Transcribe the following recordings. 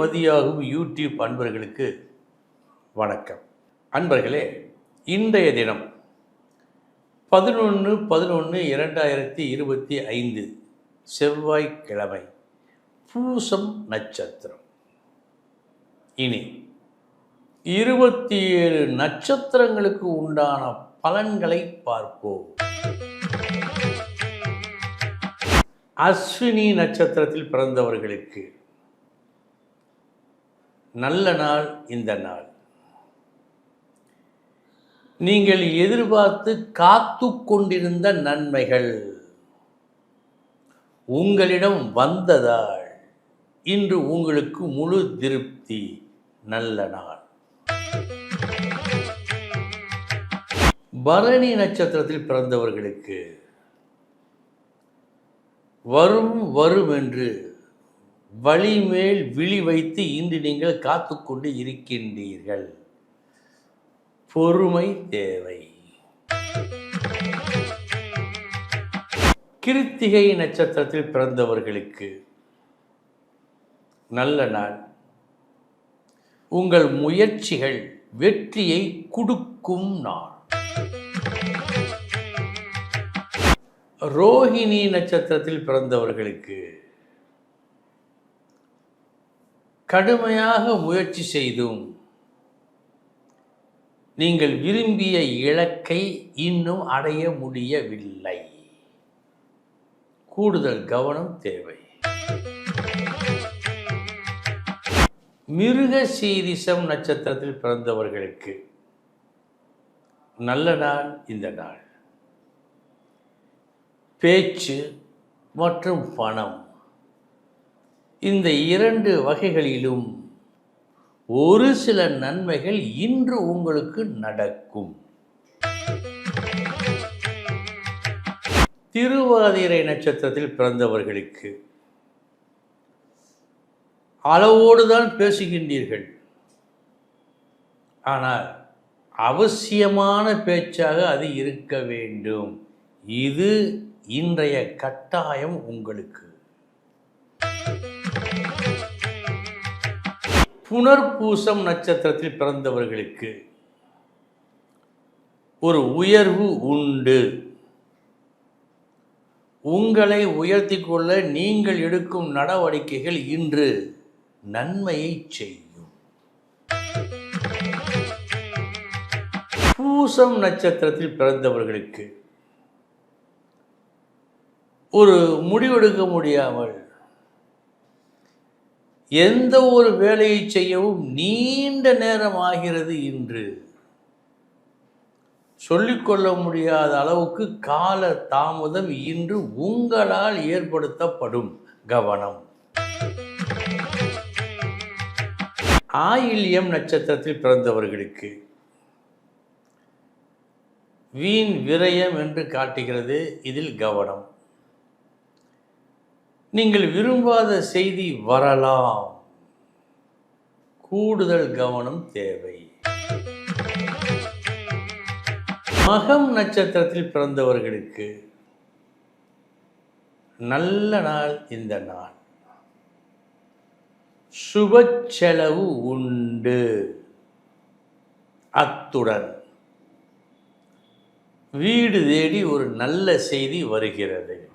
மதியாகும் YouTube அன்பர்களுக்கு வணக்கம். அன்பர்களே இன்றைய தினம் பதினொன்று பதினொன்று இரண்டாயிரத்தி இருபத்தி ஐந்து செவ்வாய்க்கிழமை பூசம் நட்சத்திரம். இனி இருபத்தி ஏழு நட்சத்திரங்களுக்கு உண்டான பலன்களை பார்ப்போம். அஸ்வினி நட்சத்திரத்தில் பிறந்தவர்களுக்கு நல்ல நாள் இந்த நாள். நீங்கள் எதிர்பார்த்து காத்து கொண்டிருந்த நன்மைகள். உங்களிடம் வந்ததால் இன்று உங்களுக்கு முழு திருப்தி நல்ல நாள். பரணி நட்சத்திரத்தில் பிறந்தவர்களுக்கு வரும் வரும் என்று வழிமேல் விழி வைத்து இன்று நீங்கள் காத்து கொண்டு இருக்கின்றீர்கள். பொறுமை தேவை. கிருத்திகை நட்சத்திரத்தில் பிறந்தவர்களுக்கு நல்ல நாள். உங்கள் முயற்சிகள் வெற்றியை கொடுக்கும் நாள். ரோஹிணி நட்சத்திரத்தில் பிறந்தவர்களுக்கு கடுமையாக முயற்சி செய்தும் நீங்கள் விரும்பிய இலக்கை இன்னும் அடைய முடியவில்லை. கூடுதல் கவனம் தேவை. மிருக சீரிசம் நட்சத்திரத்தில் பிறந்தவர்களுக்கு நல்ல நாள் இந்த நாள். பேச்சு மற்றும் பணம். இந்த இரண்டு வகைகளிலும் ஒரு சில நன்மைகள் இன்று உங்களுக்கு நடக்கும். திருவாதிரை நட்சத்திரத்தில் பிறந்தவர்களுக்கு அளவோடு தான் பேசுகின்றீர்கள். ஆனால் அவசியமான பேச்சாக அது இருக்க வேண்டும். இது இன்றைய கட்டாயம் உங்களுக்கு. புனர்பூசம் நட்சத்திரத்தில் பிறந்தவர்களுக்கு ஒரு உயர்வு உண்டு. உங்களை உயர்த்தி கொள்ள நீங்கள் எடுக்கும் நடவடிக்கைகள் இன்று நன்மையை செய்யும். பூசம் நட்சத்திரத்தில் பிறந்தவர்களுக்கு ஒரு முடிவெடுக்க முடியாமல் எந்த ஒரு வேலையை செய்யவும் நீண்ட நேரம் ஆகிறது இன்று. சொல்லிக்கொள்ள முடியாத அளவுக்கு கால தாமதம் இன்று உங்களால் ஏற்படுத்தப்படும் கவனம். ஆயில்யம் நட்சத்திரத்தில் பிறந்தவர்களுக்கு வீண் விரயம் என்று காட்டுகிறது இதில் கவனம். நீங்கள் விரும்பாத செய்தி வரலாம். கூடுதல் கவனம் தேவை. மகம் நட்சத்திரத்தில் பிறந்தவர்களுக்கு நல்ல நாள் இந்த நாள். சுப செலவு உண்டு. அத்துடன் வீடு தேடி ஒரு நல்ல செய்தி வருகிறது.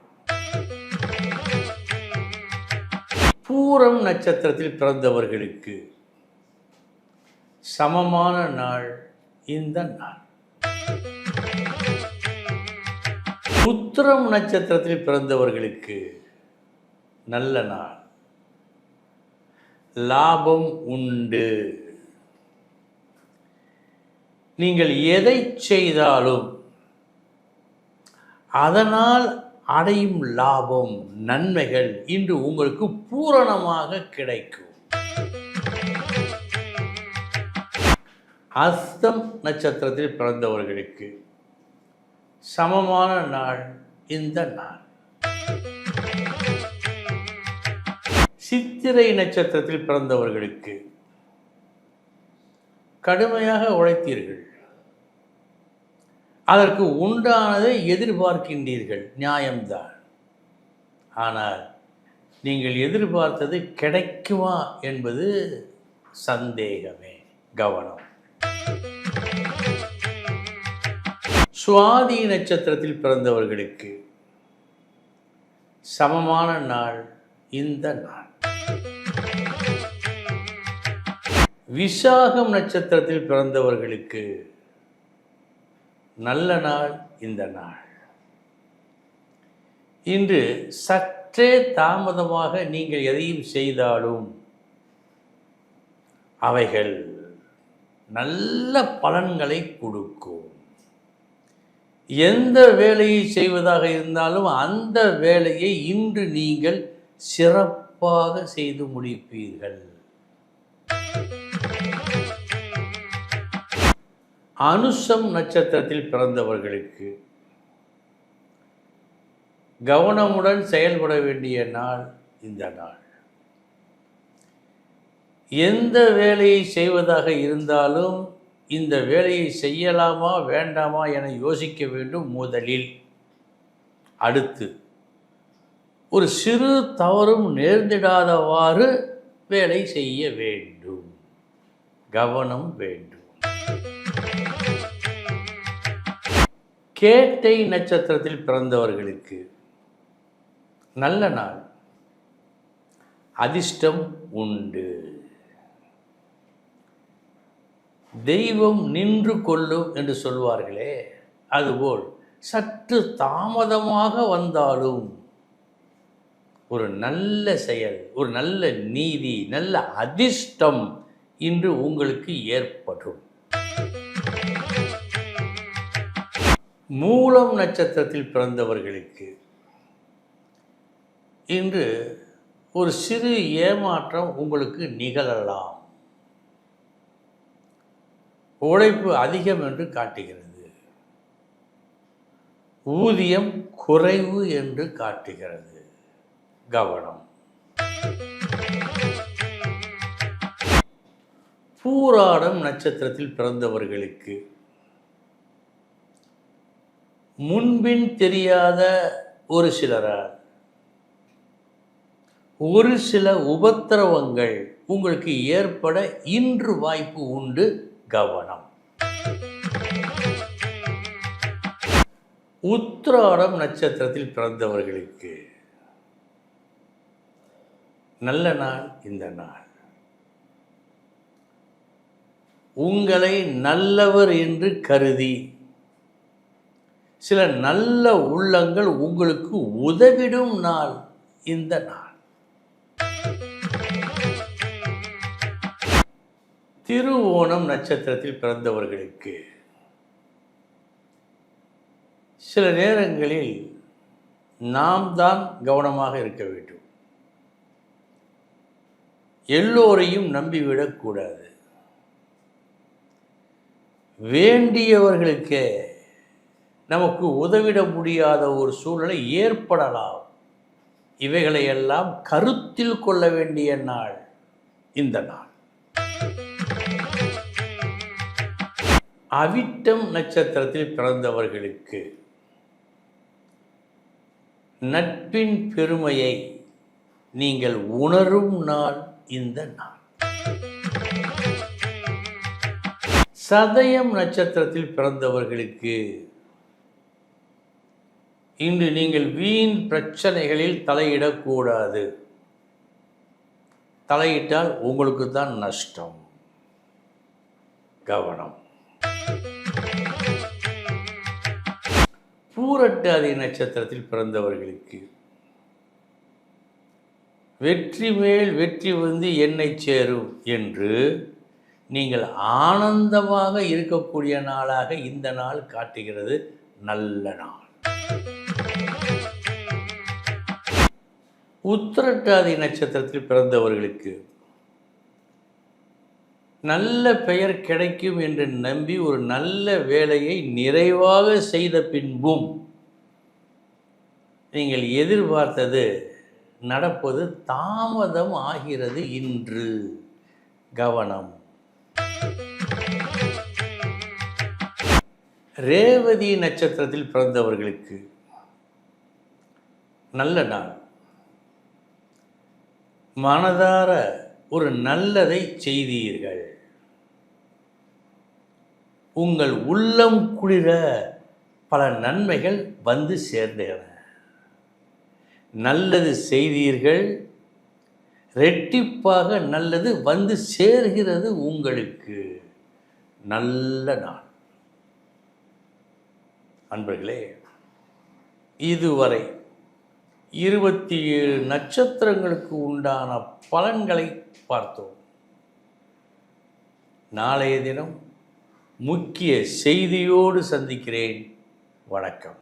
பூரம் நட்சத்திரத்தில் பிறந்தவர்களுக்கு சமமான நாள் இந்த நாள். உத்திரம் நட்சத்திரத்தில் பிறந்தவர்களுக்கு நல்ல நாள். லாபம் உண்டு. நீங்கள் எதை செய்தாலும் அதனால் அடையும் லாபம் நன்மைகள் இன்று உங்களுக்கு பூரணமாக கிடைக்கும். அஸ்தம் நட்சத்திரத்தில் பிறந்தவர்களுக்கு சமமான நாள் இந்த நாள். சித்திரை நட்சத்திரத்தில் பிறந்தவர்களுக்கு கடுமையாக உழைத்தீர்கள். அதற்கு உண்டானதை எதிர்பார்க்கின்றீர்கள் நியாயம்தான். ஆனால் நீங்கள் எதிர்பார்த்தது கிடைக்குமா என்பது சந்தேகமே கவனம். சுவாதி நட்சத்திரத்தில் பிறந்தவர்களுக்கு சமமான நாள் இந்த நாள். விசாகம் நட்சத்திரத்தில் பிறந்தவர்களுக்கு நல்ல நாள் இந்த நாள். இன்று சற்றே தாமதமாக நீங்கள் எதையும் செய்தாலும் அவைகள் நல்ல பலன்களை கொடுக்கும். எந்த வேலையை செய்வதாக இருந்தாலும் அந்த வேலையை இன்று நீங்கள் சிறப்பாக செய்து முடிப்பீர்கள். அனுசம் நட்சத்திரத்தில் பிறந்தவர்களுக்கு கவனமுடன் செயல்பட வேண்டிய நாள் இந்த நாள். எந்த வேலையை செய்வதாக இருந்தாலும் இந்த வேலையை செய்யலாமா வேண்டாமா என யோசிக்க வேண்டும் முதலில். அடுத்து ஒரு சிறு தவறும் நேர்ந்திடாதவாறு வேலை செய்ய வேண்டும். கவனம் வேண்டும். கேட்டை நட்சத்திரத்தில் பிறந்தவர்களுக்கு நல்ல நாள். அதிர்ஷ்டம் உண்டு. தெய்வம் நின்று கொள்ளும் என்று சொல்வார்களே அதுபோல் சற்று தாமதமாக வந்தாலும் ஒரு நல்ல செயல் ஒரு நல்ல நீதி நல்ல அதிர்ஷ்டம் இன்று உங்களுக்கு ஏற்படும். மூலம் நட்சத்திரத்தில் பிறந்தவர்களுக்கு. இன்று ஒரு சிறு ஏமாற்றம் உங்களுக்கு நிகழலாம். உழைப்பு அதிகம் என்று காட்டுகிறது. ஊதியம் குறைவு என்று காட்டுகிறது. கவனம். பூராடம் நட்சத்திரத்தில் பிறந்தவர்களுக்கு. முன்பின் தெரியாத ஒரு சிலரால் ஒரு சில உபத்திரவங்கள் உங்களுக்கு ஏற்பட இன்று வாய்ப்பு உண்டு. கவனம். உத்திராடம் நட்சத்திரத்தில் பிறந்தவர்களுக்கு. நல்ல நாள் இந்த நாள். உங்களை நல்லவர் என்று கருதி சில நல்ல உள்ளங்கள் உங்களுக்கு உதவிடும் நாள் இந்த நாள். திருவோணம் நட்சத்திரத்தில் பிறந்தவர்களுக்கு சில நேரங்களில் நாம் தான் கவனமாக இருக்க வேண்டும். எல்லோரையும் நம்பிவிடக்கூடாது. வேண்டியவர்களுக்கே நமக்கு உதவிட முடியாத ஒரு சூழ்நிலை ஏற்படலாம். இவைகளையெல்லாம் கருத்தில் கொள்ள வேண்டிய நாள் இந்த நாள். அவிட்டம் நட்சத்திரத்தில் பிறந்தவர்களுக்கு நட்பின் பெருமையை நீங்கள் உணரும் நாள் இந்த நாள். சதயம் நட்சத்திரத்தில் பிறந்தவர்களுக்கு இன்று நீங்கள் வீண் பிரச்சனைகளில் தலையிடக்கூடாது. தலையிட்டால் உங்களுக்கு தான் நஷ்டம். கவனம். பூரட்டாதி நட்சத்திரத்தில் பிறந்தவர்களுக்கு வெற்றி மேல் வெற்றி வந்து என்னை சேரும் என்று நீங்கள் ஆனந்தமாக இருக்கக்கூடிய நாளாக இந்த நாள் காட்டுகிறது. நல்ல நாள். உத்திரட்டாதி நட்சத்திரத்தில் பிறந்தவர்களுக்கு நல்ல பெயர் கிடைக்கும் என்று நம்பி ஒரு நல்ல வேலையை நிறைவாக செய்த பின்பும் நீங்கள் எதிர்பார்த்தது நடப்பது தாமதம் ஆகிறது இன்று. கவனம். ரேவதி நட்சத்திரத்தில் பிறந்தவர்களுக்கு நல்ல நாள். மனதார ஒரு நல்லதை செய்தீர்கள். உங்கள் உள்ளம் குளிர பல நன்மைகள் வந்து சேர்ந்தன. நல்லது செய்தீர்கள். ரெட்டிப்பாக நல்லது வந்து சேர்கிறது உங்களுக்கு. நல்ல நாள். அன்பர்களே இதுவரை இருபத்தி ஏழு நட்சத்திரங்களுக்கு உண்டான பலன்களை பார்த்தோம். நாளைய தினம் முக்கிய செய்தியோடு சந்திக்கிறேன். வணக்கம்.